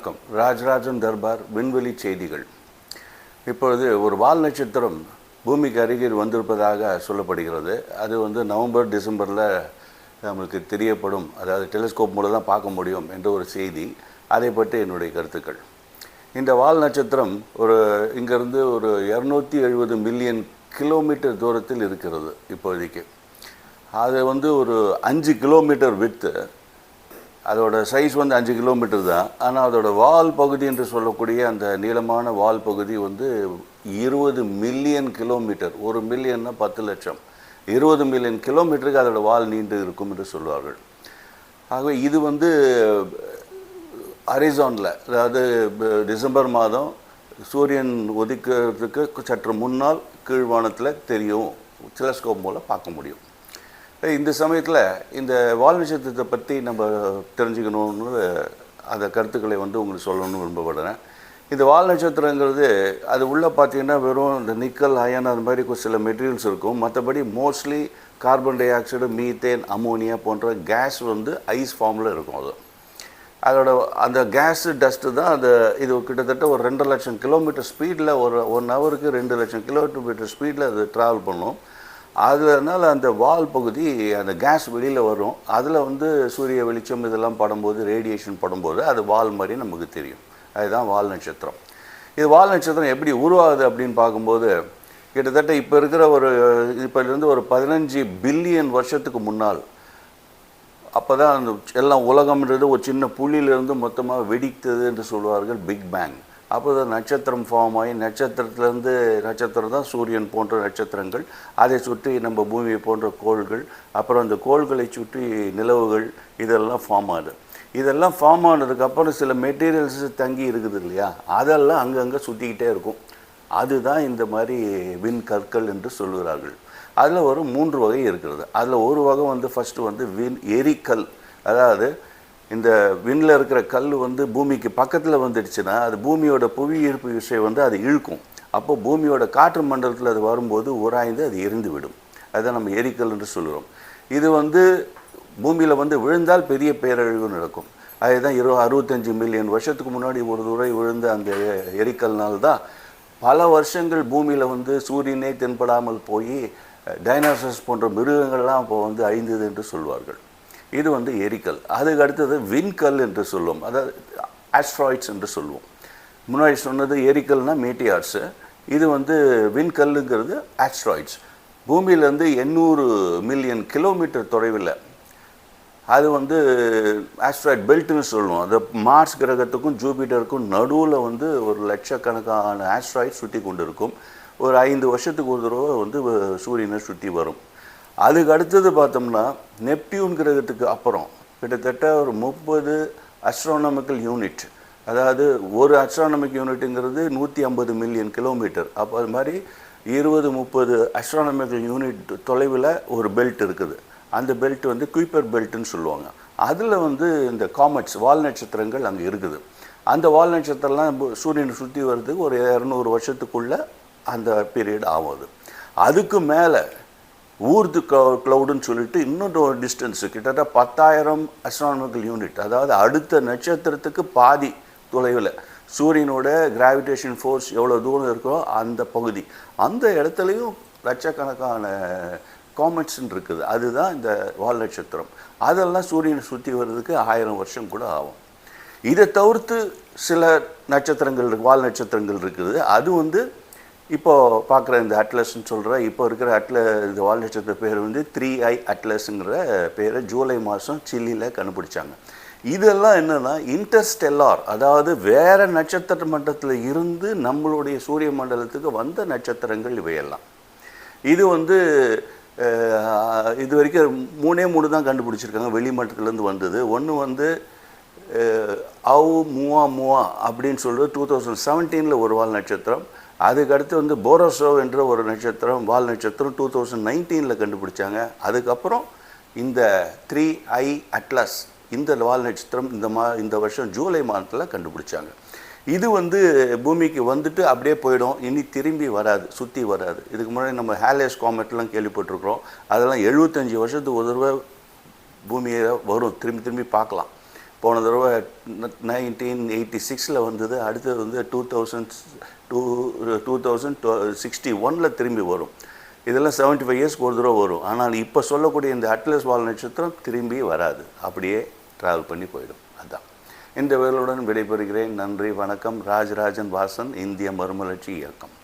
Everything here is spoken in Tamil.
வணக்கம். ராஜராஜன் தர்பார் விண்வெளி செய்திகள். இப்பொழுது ஒரு வால் நட்சத்திரம் பூமிக்கு அருகில் வந்திருப்பதாக சொல்லப்படுகிறது. அது வந்து நவம்பர் டிசம்பரில் நம்மளுக்கு தெரியப்படும். அதாவது டெலிஸ்கோப் மூலம் தான் பார்க்க முடியும் என்ற ஒரு செய்தி. அதை பற்றி என்னுடைய கருத்துக்கள். இந்த வால் நட்சத்திரம் ஒரு இங்கேருந்து ஒரு இரநூத்தி எழுபது மில்லியன் கிலோமீட்டர் தூரத்தில் இருக்கிறது இப்போதைக்கு. அது வந்து ஒரு அஞ்சு கிலோமீட்டர் வித்து அதோட சைஸ் வந்து அஞ்சு கிலோமீட்டர் தான். ஆனால் அதோட வால் பகுதி என்று சொல்லக்கூடிய அந்த நீளமான வால் பகுதி வந்து இருபது மில்லியன் கிலோமீட்டர் ஒரு மில்லியன்னா பத்து லட்சம். இருபது மில்லியன் கிலோமீட்டருக்கு அதோட வால் நீண்டு இருக்கும் என்று சொல்வார்கள். ஆகவே இது வந்து அரிசானில் அதாவது டிசம்பர் மாதம் சூரியன் உதிக்கிறதுக்கு சற்று முன்னால் கீழ்வானத்தில் தெரியும். டெலஸ்கோப் மூலம் பார்க்க முடியும். இந்த சமயத்தில் இந்த வால் நட்சத்திரத்தை பற்றி நம்ம தெரிஞ்சுக்கணும்னு அந்த கருத்துக்களை வந்து உங்களுக்கு சொல்லணும்னு விரும்பப்படுறேன். இந்த வால் நட்சத்திரங்கிறது அது உள்ளே பார்த்தீங்கன்னா வெறும் இந்த நிக்கல் அயன் அது மாதிரி ஒரு சில மெட்டீரியல்ஸ் இருக்கும். மற்றபடி mostly carbon dioxide methane ammonia போன்ற கேஸ் வந்து ஐஸ் ஃபார்மில் இருக்கும் அது. அதோட அந்த கேஸ் டஸ்ட்டு தான் அந்த இது கிட்டத்தட்ட ஒரு ரெண்டு லட்சம் கிலோமீட்டர் ஸ்பீடில் ஒரு ஒன் ஹவருக்கு ரெண்டு லட்சம் கிலோமீட்டர் ஸ்பீடில் அது ட்ராவல் பண்ணும். அதனால் அந்த வால் பகுதி அந்த கேஸ் வெளியில் வரும். அதில் வந்து சூரிய வெளிச்சம் இதெல்லாம் படும்போது ரேடியேஷன் படும்போது அது வால் மாதிரி நமக்கு தெரியும். அதுதான் வால் நட்சத்திரம். இது வால் நட்சத்திரம் எப்படி உருவாகுது அப்படின்னு பார்க்கும்போது கிட்டத்தட்ட இப்போ இருக்கிற ஒரு இப்போலேருந்து ஒரு பதினஞ்சு பில்லியன் வருஷத்துக்கு முன்னால் அப்போ தான் அந்த எல்லாம் உலகம்ன்றது ஒரு சின்ன புள்ளியிலிருந்து மொத்தமாக வெடித்தது என்று சொல்வார்கள் பிக் பேங். அப்போ தான் நட்சத்திரம் ஃபார்ம் ஆகி நட்சத்திரத்துலேருந்து நட்சத்திரம் தான் சூரியன் போன்ற நட்சத்திரங்கள். அதை சுற்றி நம்ம பூமியை போன்ற கோள்கள் அப்புறம் அந்த கோள்களை சுற்றி நிலவுகள் இதெல்லாம் ஃபார்ம் ஆகுது இதெல்லாம் ஃபார்ம் ஆனதுக்கப்புறம் சில மெட்டீரியல்ஸ் தங்கி இருக்குது இல்லையா? அதெல்லாம் அங்கங்கே சுற்றிக்கிட்டே இருக்கும். அதுதான் இந்த மாதிரி விண் கற்கள் என்று சொல்கிறார்கள் அதில் ஒரு மூன்று வகை இருக்கிறது. அதில் ஒரு வகை வந்து ஃபஸ்ட்டு வந்து விண் எரிக்கல். அதாவது இந்த விண்ணில் இருக்கிற கல் வந்து பூமிக்கு பக்கத்தில் வந்துடுச்சுன்னா அது பூமியோட புவி ஈர்ப்பு விசை வந்து அது இழுக்கும். அப்போ பூமியோட காற்று மண்டலத்தில் அது வரும்போது உராய்ந்து அது எரிந்து விடும் அதுதான் நம்ம எரிக்கல் என்று சொல்கிறோம் இது வந்து பூமியில் வந்து விழுந்தால் பெரிய பேரழிவு நடக்கும். அதுதான் இரு அறுபத்தஞ்சு மில்லியன் வருஷத்துக்கு முன்னாடி ஒரு துறை விழுந்த அந்த எரிக்கல்னால் தான் பல வருஷங்கள் பூமியில் வந்து சூரியனே தென்படாமல் போய் டைனாசர்ஸ் போன்ற மிருகங்கள்லாம் அப்போ வந்து அழிந்தது என்று சொல்வார்கள். இது வந்து எரிக்கல். அதுக்கு அடுத்தது விண்கல் என்று சொல்லுவோம். அதாவது ஆஸ்ட்ராய்ட்ஸ் என்று சொல்லுவோம். முன்னாடி சொன்னது எரிக்கல்னா மீட்டியார்ஸு இது வந்து விண்கல்லுங்கிறது ஆஸ்ட்ராய்ட்ஸ் பூமியிலேருந்து எண்ணூறு மில்லியன் கிலோமீட்டர் தொலைவில். அது வந்து ஆஸ்ட்ராய்ட் பெல்ட்னு சொல்லுவோம். அது மார்ஸ் கிரகத்துக்கும் ஜூபிட்டருக்கும் நடுவில் வந்து ஒரு லட்சக்கணக்கான ஆஸ்ட்ராய்ட் சுற்றி கொண்டு இருக்கும் ஒரு ஐந்து வருஷத்துக்கு ஒரு தடவை வந்து வ- சூரியனை சுற்றி வரும். அதுக்கு அடுத்தது பார்த்தோம்னா நெப்டியூன் கிரகத்துக்கு அப்புறம் கிட்டத்தட்ட ஒரு முப்பது அஸ்ட்ரானமிக்கல் யூனிட் அதாவது ஒரு அஸ்ட்ரானமிக் யூனிட்டுங்கிறது நூற்றி ஐம்பது மில்லியன் கிலோமீட்டர் அப்போ அது மாதிரி இருபது முப்பது அஸ்ட்ரானமிக்கல் யூனிட் தொலைவில் ஒரு பெல்ட் இருக்குது. அந்த பெல்ட் வந்து குயிப்பர் பெல்ட்டுன்னு சொல்லுவாங்க. அதில் வந்து இந்த காமெட்ஸ் வால் நட்சத்திரங்கள் அங்கே இருக்குது. அந்த வால் நட்சத்திரம்லாம் சூரியனை சுற்றி வர்றதுக்கு ஒரு இரநூறு வருஷத்துக்குள்ள அந்த பீரியட் ஆகும் அது. அதுக்கு மேலே ஊர்து க்ளவுடுன்னு சொல்லிட்டு இன்னொரு ஒரு டிஸ்டன்ஸு கிட்டத்தட்ட பத்தாயிரம் அஸ்ட்ரானமிக்கல் யூனிட் அதாவது அடுத்த நட்சத்திரத்துக்கு பாதி தொலைவில் சூரியனோட கிராவிடேஷன் ஃபோர்ஸ் எவ்வளோ தூரம் இருக்கோ அந்த பகுதி. அந்த இடத்துலையும் லட்சக்கணக்கான காமெட்ஸ்ன்னு இருக்குது. அதுதான் இந்த வால் நட்சத்திரம். அதெல்லாம் சூரியனை சுற்றி வர்றதுக்கு ஆயிரம் வருஷம் கூட ஆகும். இதை தவிர்த்து சில நட்சத்திரங்கள் இருக்கு வால் நட்சத்திரங்கள் இருக்குது. அது வந்து இப்போது பார்க்குற இந்த அட்லஸ்ன்னு சொல்கிற இப்போ இருக்கிற அட்ல இந்த வால் நட்சத்திர பேர் வந்து த்ரீ ஐ அட்லஸுங்கிற பேரை ஜூலை மாதம் சில்லியில் கண்டுபிடிச்சாங்க. இதெல்லாம் என்னென்னா இன்டர்ஸ்டெல்லார் அதாவது வேறு நட்சத்திர மண்டலத்தில் இருந்து நம்மளுடைய சூரிய மண்டலத்துக்கு வந்த நட்சத்திரங்கள் இவையெல்லாம். இது வந்து இது வரைக்கும் மூணே மூணு தான் கண்டுபிடிச்சிருக்காங்க வெளிமட்டத்துலேருந்து வந்தது. ஒன்று வந்து அவு மூவா மூவா அப்படின்னு சொல்லிட்டு டூ தௌசண்ட் செவன்டீனில் ஒரு வால் நட்சத்திரம். அதுக்கடுத்து வந்து போரோசோ என்ற ஒரு நட்சத்திரம் வால் நட்சத்திரம் டூ தௌசண்ட் நைன்டீனில் கண்டுபிடிச்சாங்க. அதுக்கப்புறம் இந்த த்ரீ ஐ அட்லஸ் இந்த வால் நட்சத்திரம் இந்த மா இந்த வருஷம் ஜூலை மாதத்தில் கண்டுபிடிச்சாங்க. இது வந்து பூமிக்கு வந்துட்டு அப்படியே போயிடும். இனி திரும்பி வராது சுற்றி வராது. இதுக்கு முன்னாடி நம்ம ஹேலேஸ் காமெட்லாம் கேள்விப்பட்டிருக்கிறோம். அதெல்லாம் எழுபத்தஞ்சி வருஷத்துக்கு ஒரு தடவை பூமியை வரும். திரும்பி திரும்பி பார்க்கலாம். போன தடவை நைன்டீன் எயிட்டி சிக்ஸில் வந்தது அடுத்தது வந்து two thousand two two thousand sixty ஒனில் திரும்பி வரும். இதெல்லாம் செவன்ட்டி ஃபைவ் இயர்ஸ்க்கு ஒரு தடவை வரும். ஆனால் இப்போ சொல்லக்கூடிய இந்த அட்லஸ் வால் நட்சத்திரம் திரும்பி வராது. அப்படியே ட்ராவல் பண்ணி போயிடும். அதான். இந்த வேலுடன் விடைபெறுகிறேன். நன்றி வணக்கம். ராஜராஜன் வாசன் இந்திய மறுமலர்ச்சி இயக்கம்.